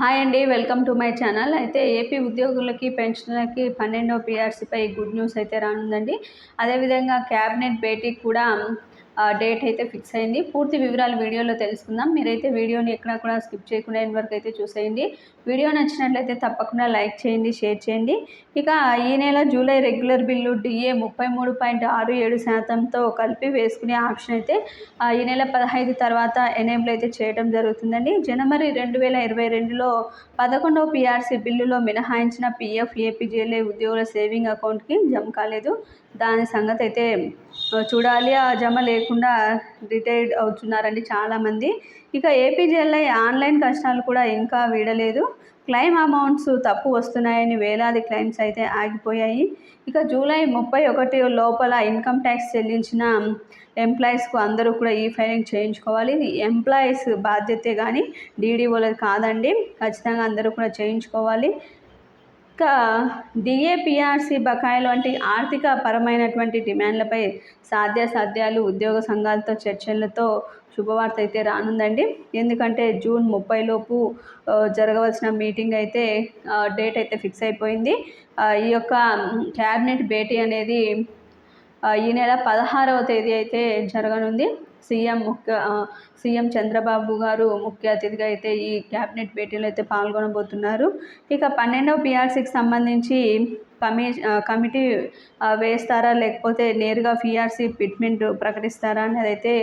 Hi అండి welcome to my channel. అయితే AP ఉద్యోగులకి పెన్షన్లకి పన్నెండో పిఆర్సీపై గుడ్ న్యూస్ అయితే రానుందండి. అదేవిధంగా క్యాబినెట్ భేటీ కూడా డేట్ అయితే ఫిక్స్ అయింది. పూర్తి వివరాలు వీడియోలో తెలుసుకుందాం. మీరైతే వీడియోని ఎక్కడ కూడా స్కిప్ చేయకుండా ఎండ్ వరకు అయితే చూసేయండి. వీడియో నచ్చినట్లయితే తప్పకుండా లైక్ చేయండి షేర్ చేయండి. ఇక ఈ నెల జూలై రెగ్యులర్ బిల్లు డిఏ ముప్పై మూడు పాయింట్ ఆరు ఏడు శాతంతో కలిపి వేసుకునే ఆప్షన్ అయితే ఈ నెల పదహైదు తర్వాత ఎనేబుల్ అయితే చేయడం జరుగుతుందండి. జనవరి రెండు వేల ఇరవై రెండులో పదకొండవ పిఆర్సీ బిల్లులో మినహాయించిన పిఎఫ్ ఏపీజేఎల్ఏ ఉద్యోగుల సేవింగ్ అకౌంట్కి జమ కాలేదు. దాని సంగతి అయితే చూడాలి. ఆ జమ లేకుండా రిటైర్డ్ అవుతున్నారండి చాలామంది. ఇక ఏపీజేఎల్ఐ ఆన్లైన్ కష్టాలు కూడా ఇంకా వీడలేదు. క్లెయిమ్ అమౌంట్స్ తప్పు వస్తున్నాయని వేలాది క్లెయిమ్స్ అయితే ఆగిపోయాయి. ఇక జూలై ముప్పై ఒకటి లోపల ఇన్కమ్ ట్యాక్స్ చెల్లించిన ఎంప్లాయీస్కు అందరూ కూడా ఈ ఫైలింగ్ చేయించుకోవాలి. ఇది ఎంప్లాయీస్ బాధ్యతే కానీ డీడీఓలది కాదండి. ఖచ్చితంగా అందరూ కూడా చేయించుకోవాలి. ఇక డిఏపిఆర్సి బకాయిలు వంటి ఆర్థిక పరమైనటువంటి డిమాండ్లపై సాధ్యాసాధ్యాలు ఉద్యోగ సంఘాలతో చర్చలతో శుభవార్త అయితే రానుందండి. ఎందుకంటే జూన్ ముప్పై లోపు జరగవలసిన మీటింగ్ అయితే డేట్ అయితే ఫిక్స్ అయిపోయింది. ఈ యొక్క క్యాబినెట్ భేటీ అనేది ఈ నెల పదహారవ తేదీ అయితే జరగనుంది. సీఎం ముఖ్య సీఎం చంద్రబాబు గారు ముఖ్య అతిథిగా అయితే ఈ క్యాబినెట్ భేటీలో అయితే పాల్గొనబోతున్నారు. ఇక పన్నెండవ పిఆర్సీకి సంబంధించి కమి కమిటీ వేస్తారా లేకపోతే నేరుగా పిఆర్సీ పిట్మెంట్ ప్రకటిస్తారా అనేది అయితే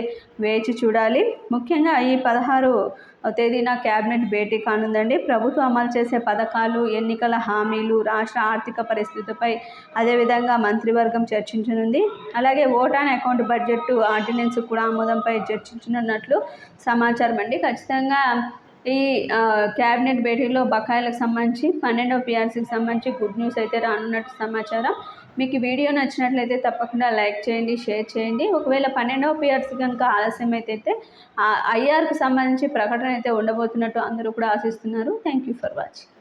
వేచి చూడాలి. ముఖ్యంగా ఈ పదహారు తేదీన క్యాబినెట్ భేటీ కానుందండి. ప్రభుత్వం అమలు చేసే పథకాలు ఎన్నికల హామీలు రాష్ట్ర ఆర్థిక పరిస్థితిపై అదేవిధంగా మంత్రివర్గం చర్చించనుంది. అలాగే ఓటాన్ అకౌంట్ బడ్జెట్ ఆర్డినెన్స్ కూడా ఆమోదంపై చర్చించనున్నట్లు సమాచారం అండి ఖచ్చితంగా ఈ క్యాబినెట్ భేటీలో బకాయిలకు సంబంధించి పన్నెండవ పిఆర్సీకి సంబంధించి గుడ్ న్యూస్ అయితే రానున్నట్టు సమాచారం. మీకు వీడియో నచ్చినట్లయితే తప్పకుండా లైక్ చేయండి షేర్ చేయండి. ఒకవేళ పన్నెండవ పిఆర్సీ కనుక ఆలస్యం అయితే ఐఆర్కి సంబంధించి ప్రకటన అయితే ఉండబోతున్నట్టు అందరూ కూడా ఆశిస్తున్నారు. Thank you for watching.